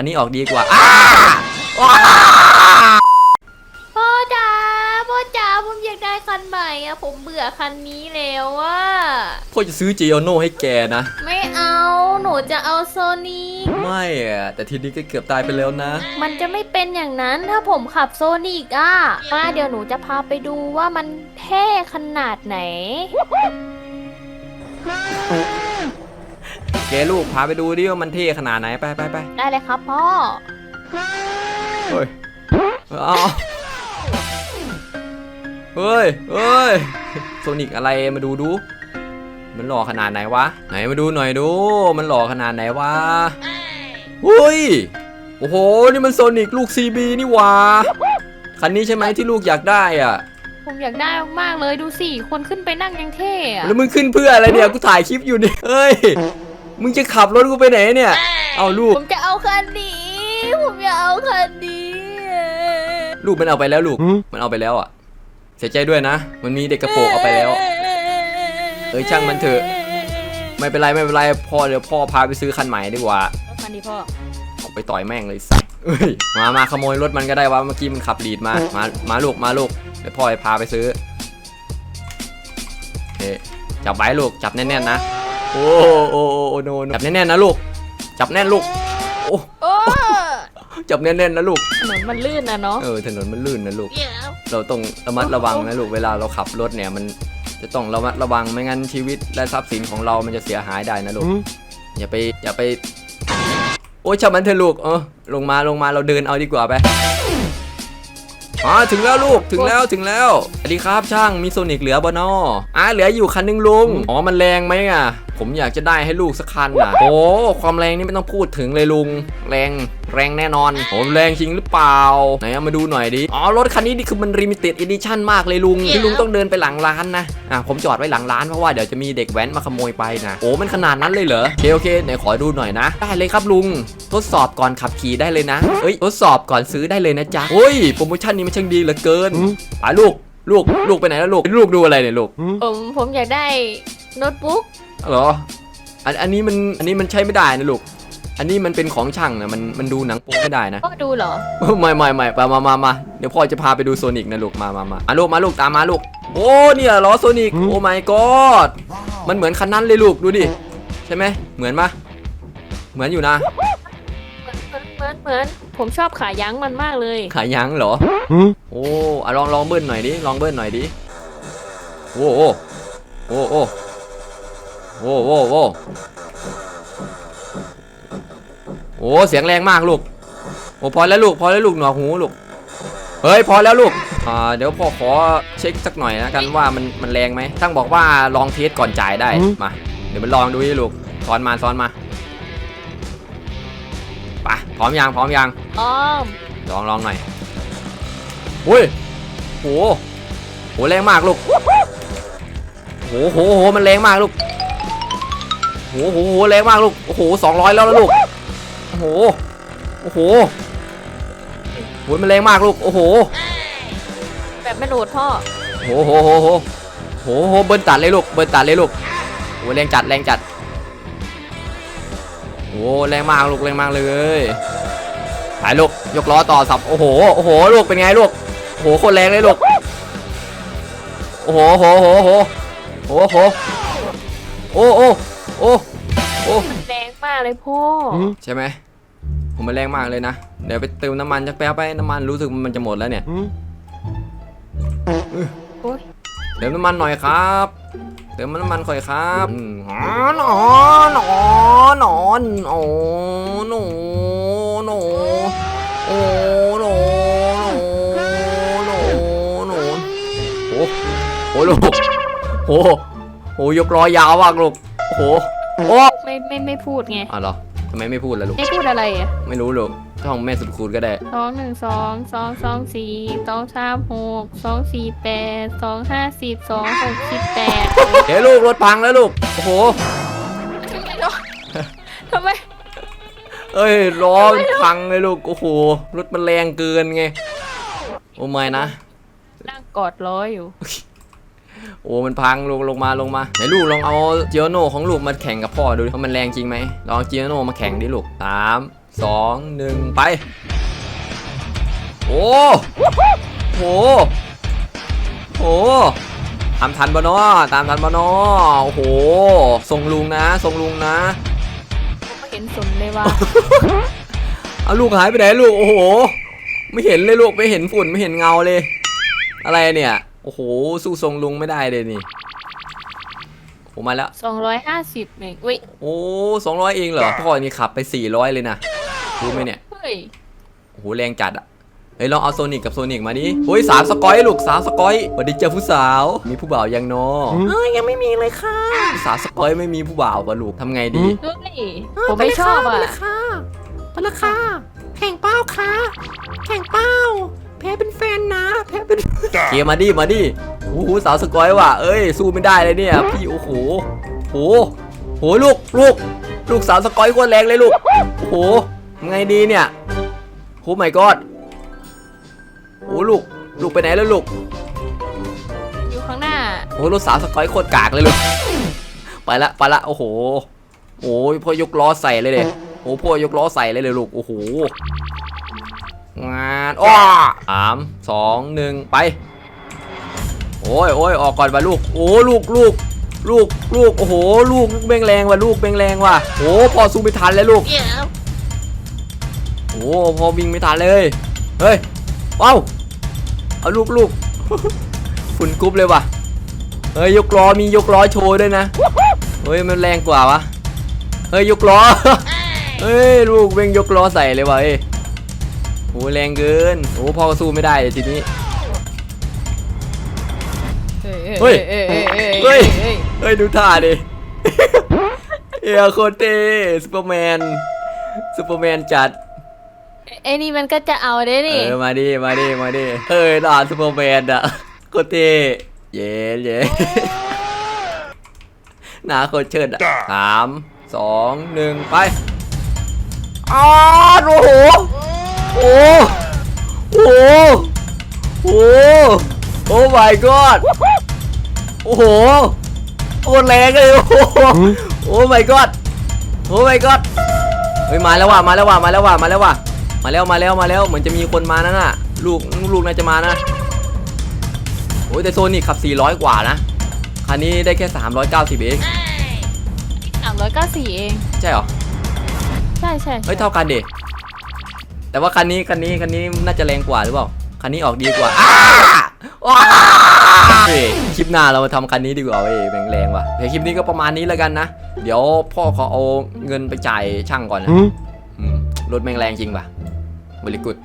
คันนี้ออกดีกว่าอ้าว้าพ่อจ๋าพ่อจ๋าผมอยากได้คันใหม่อะผมเบื่อคันนี้แล้วอะพ่อจะซื้อจีโอโน่ให้แกนะ ไม่เอาหนูจะเอาโซนิกไม่อะแต่ทีนี้ก็เกือบตายไปแล้วนะ มันจะไม่เป็นอย่างนั้นถ้าผมขับโซนิกอะมาเดี๋ยวหนูจะพาไปดูว่ามันเท่ขนาดไหน แกลูกพาไปดูดิว่ามันเท่ขนาดไหนไปไปไปได้เลยครับพ่อเฮ้ยเอาเฮ้ยเฮ้ยโซนิกอะไรมาดูดูมันหล่อขนาดไหนวะ ไหนมาดูหน่อยดู มันหล่อขนาดไหนวะเฮ้ย โอ้โห นี่มันโซนิกลูก CB นี่หวะคันนี้ใช่ไหมที่ลูกอยากได้อะ ผมอยากได้มากๆเลยดูสิ คนขึ้นไปนั่งยังเท่อะแล้วมึงขึ้นเพื่ออะไรเนี่ย กูถ่ายคลิปอยู่เนี่ยเฮ้ย มึงจะขับรถกูไปไหนเนี่ย เอาลูก ผมจะเอาคันนี้ ผมอยากเอาคันนี้ลูกมันเอาไปแล้วลูก มันเอาไปแล้วอะ เสียใจด้วยนะ มันมีเด็กกระโปรงเอาไปแล้ว เอ้ยช่างมันเถอะ ไม่เป็นไรไม่เป็นไรพ่อเดี๋ยวพ่อพาไปซื้อคันใหม่ดีกว่าคันนี้พ่อ เอาไปต่อยแม่งเลยสัตว์เอ้ยมามาขโมยรถมันก็ได้วะเมื่อกี้มันขับลีดมา มา มาลูกมาลูกเดี๋ยวพ่อจะพาไปซื้อเฮ้จับไว้ลูกจับแน่นๆนะ โอ้โอ้โอ้โอ้โนโนจับแน่นๆนะลูก จับแน่นลูก โอ้โอ้จับแน่นๆนะลูก ถนนมันลื่นนะเนาะเออถนนมันลื่นนะลูกเราต้องระมัดระวังนะลูก เวลาเราขับรถเนี่ยมันจะต้องระมัดระวังไม่งั้นชีวิตและทรัพย์สินของเรามันจะเสียหายได้นะลูก อย่าไปอย่าไป โอ้ยช่างมันเถอะลูกเออลงมาลงมาเราเดินเอาดีกว่าไป อ๋อถึงแล้วลูกถึงแล้วถึงแล้วสวัสดีครับช่างมีโซนิกเหลือบนออ่าเหลืออยู่คันหนึงลุงอ๋อมันแรงไหมอะ ผมอยากจะได้ให้ลูกสักคันอะโอ้ความแรงนี่ไม่ต้องพูดถึงเลยลุง แรงแรงแน่นอนโอ้แรงจริงหรือเปล่า ไหนเอามาดูหน่อยดิ อ๋อ รถคันนี้นี่คือมัน limited edition มากเลยลุงที่ลุงต้องเดินไปหลังร้านนะ อะผมจอดไว้หลังร้านเพราะว่าเดี๋ยวจะมีเด็กแว้นมาขโมยไปนะ โอ้มันขนาดนั้นเลยเหรอ โอเคโอเคไหนขอดูหน่อยนะ ได้เลยครับลุง ทดสอบก่อนขับขี่ได้เลยนะ เอ้ย ทดสอบก่อนซื้อได้เลยนะจ๊ะโอ้ย โปรโมชั่นนี้มันช่างดีเหลือเกินไปลูก ลูก ลูกไปไหนแล้วลูก ลูกดูอะไรเนี่ยลูกผมผมอยากได้โน้ตบุ๊กเหรออันอันนี้มันอันนี้มันใช้ไม่ได้นะลูก อันนี้มันเป็นของช่างนะมันมันดูหนังโป๊ไม่ได้นะพ่อดูเหรอ ไม่ไม่ไม่มามามามาเดี๋ยวพ่อจะพาไปดูโซนิกนะลูกมามามามาลูกมาลูกตามมาลูก โอ้เนี่ยล้อโซนิกโอ้ my god มันเหมือนคันนั้นเลยลูกดูดิใช่ไหมเหมือนปะเหมือนอยู่นะ เหมือนเหมือนเหมือนผมชอบขายั้งมันมากเลยขายยังเหรอ โอ้อะลองลองเบิ้ลหน่อยดิ ลองเบิ้ลหน่อยดิ โอ้โอ้โอ้โอ้โอ้โอ้โอ้ โอ้เสียงแรงมากลูกโอ้พอแล้วลูกพอแล้วลูกหนวกหูลูกเฮ้ยพอแล้วลูกอ่าเดี๋ยวพ่อขอเช็คสักหน่อยนะกันว่ามันมันแรงไหมทั้งบอกว่าลองเทสก่อนจ่ายได้มาเดี๋ยวมันลองดูดิลูกซ้อนมาซ้อนมาไปพร้อมยังพร้อมยังอ้อมลองลองหน่อยอุ้ยโหโหแรงมากลูกโหโหโหมันแรงมากลูกโหโหโหแรงมากลูกโอ้โหสองร้อยแล้วนะลูกโอ้ โห โอ้โหโหมันแรงมากลูก โอ้โห แบบไม่โหลดพ่อ โหโหโหโหโหโหเบิ้ลตัดเลยลูก เบิ้ลตัดเลยลูกโหแรงจัดแรงจัดโหแรงมากลูกแรงมากเลยถ่ายลูกยกล้อต่อสับโอ้โหโอ้โหลูกเป็นไงลูกโอ้โหโคตรแรงเลยลูกโอ้โหโหโหโหโหโหโอ้โอ้โอ้โอ้มันแรงมากเลยพ่อใช่ไหม ผมมันแรงมากเลยนะ เดี๋ยวไปเติมน้ำมันจักแป๊บไปน้ำมันรู้สึกมันจะหมดแล้วเนี่ยโอ้ยเติมน้ำมันหน่อยครับ เติมน้ำมันค่อยครับอืมอ๋อหนอนหนอนหนอนโอ้หนูหนูโอ้หนูหนูหนูหนูโอ้โหลูกโอ้โหยกล้อยาวมากลูกโอ้โหโอ้ไม่ไม่ไม่พูดไงอะเหรอ ทำไมไม่พูดล่ะลูก ไม่พูดอะไรอะไม่รู้ลูกช่องแม่สุดคูณก็ได้ สองหนึ่งสองสองสองสี่สองสามหกสองสี่แปดสองห้าสิบสองหกสิบแปดเดี๋ยวลูกรถพังแล้วลูก โอ้โห ทำไม เอ้ยล้อมันพังเลยลูก โอ้โห รถมันแรงเกินไง โอ้ไม่นะ นั่งกอดล้ออยู่ โอ้ มันพังลงลงมาลงมาไหนลูกลองเอาเจียโน่ของลูกมาแข่งกับพ่อดูดิว่ามันแรงจริงไหมลองเอาเจียโน่มาแข่งดิลูกสามสองหนึ่งไป โอ้โหโหตามทันบเนอตามทันบเนอโอ้โหทรงลุงนะทรงลุงนะไม่เห็นสนเลยว่าเอาลูกหายไปไหนลูกโอ้โห ไม่เห็นเลยลูกไม่เห็นฝุ่นไม่เห็นเงาเลย อะไรเนี่ยโอ้โห สู้ทรงลุงไม่ได้เลยนี่โอ้มาแล้วสองร้อยห้าสิบเองเว้ยโอ้สองร้อยเองเหรอพ่อนี่ขับไปสี่ร้อยเลยนะ รู้ไหมเนี่ย เฮ้ย โอ้โห แรงจัดอะเฮ้ยลองเอาโซนิกกับโซนิกมาดิโอ้ยสาวสกอยลูกสาวสกอยสวัสดีเจ้าผู้สาว มีผู้บ่าวยังเนอเอ้ยยังไม่มีเลยค่ะสาวสกอยไม่มีผู้บ่าวปะลูกทำไงดี เฮ้ย ผมไม่ชอบอะไปละค่ะแข่งเป้าค่ะแข่งเป้าแพ้เป็นแฟนนะ แพ้เป็น เกมมาดิมาดิโอ้โหสาวสกอยว่ะเอ้ยสู้ไม่ได้เลยเนี่ยพี่โอ้โหโหโหลูกลูกลูกสาวสกอยโคตรแรงเลยลูกโอ้โหทำไงดีเนี่ยโอ้ my god โอ้ลูกลูกไปไหนแล้วลูกอยู่ข้างหน้าโอ้ลูกสาวสกอยโคตรกากเลยลูกไปละไปละโอ้โหโอ้ยพ่อยกล้อใส่เลยเด็โอ้พ่อยกล้อใส่เลยเลยลูกโอ้โห งานอ้อสามสองหนึ่งไป โอ้ยโอ้ยออกก่อนว่ะลูก โอ้ลูกลูกลูกลูกโอ้โห ลูกเบ่งแรงว่ะลูกเบ่งแรงว่ะโอ้พอสู้ไม่ทันเลยลูกเดี๋ยวโอ้พอวิ่งไม่ทันเลย เฮ้ยว้าวเอาลูกลูกฝุ่นกรุ๊บเลยว่ะเฮ้ยยกล้อมียกล้อโชว์ด้วยนะเฮ้ยมันแรงกว่าวะเฮ้ยยกล้อเฮ้ยลูกเบ่งยกล้อใส่เลยว่ะเอ้ย โอ้แรงเกินโอ้พ่อก็สู้ไม่ได้เลยทีนี้เฮ้ยเฮ้ยเฮ้ยเฮ้ยเฮ้ยดูท่าดิเอียโคตรเท่ซูเปอร์แมนซูเปอร์แมนจัดไอ้นี่มันก็จะเอาได้เอนี่อมาดิมาดิมาดิเฮ้ยด่าซูเปอร์แมนอะโคตรเท่เย้เย้หนาโคตรเชิดอะสามสองหนึ่งไปอ้าวโอ้โห โอ้โหโอ้โหโอ้ my god โอ้โหโคตรแรงเลยโอ้โหโอ้ my god โอ้ my god เฮ้ยมาแล้วว่ะมาแล้วว่ะมาแล้วว่ะมาแล้วว่ะมาแล้วมาแล้วมาแล้วเหมือนจะมีคนมานั่นน่ะ ลูกลูกน่าจะมานะโอ้ยแต่โซนิกขับ 400 กว่านะคันนี้ได้แค่ 390 เองสามร้อยเก้าสี่เอง ใช่เหรอ ใช่ใช่เฮ้ยเท่ากันเด็ แต่ว่าคันนี้คันนี้คันนี้น่าจะแรงกว่าหรือเปล่า คันนี้ออกดีกว่าอ้าว้าเฮ้ยคลิปหน้าเรามาทำคันนี้ดีกว่าเว้ยแรงแรงว่ะเดี๋ยวคลิปนี้ก็ประมาณนี้แล้วกันนะ เดี๋ยวพ่อขอเอาเงินไปจ่ายช่างก่อนนะอืมรถแม่งแรงจริงป่ะบริกุด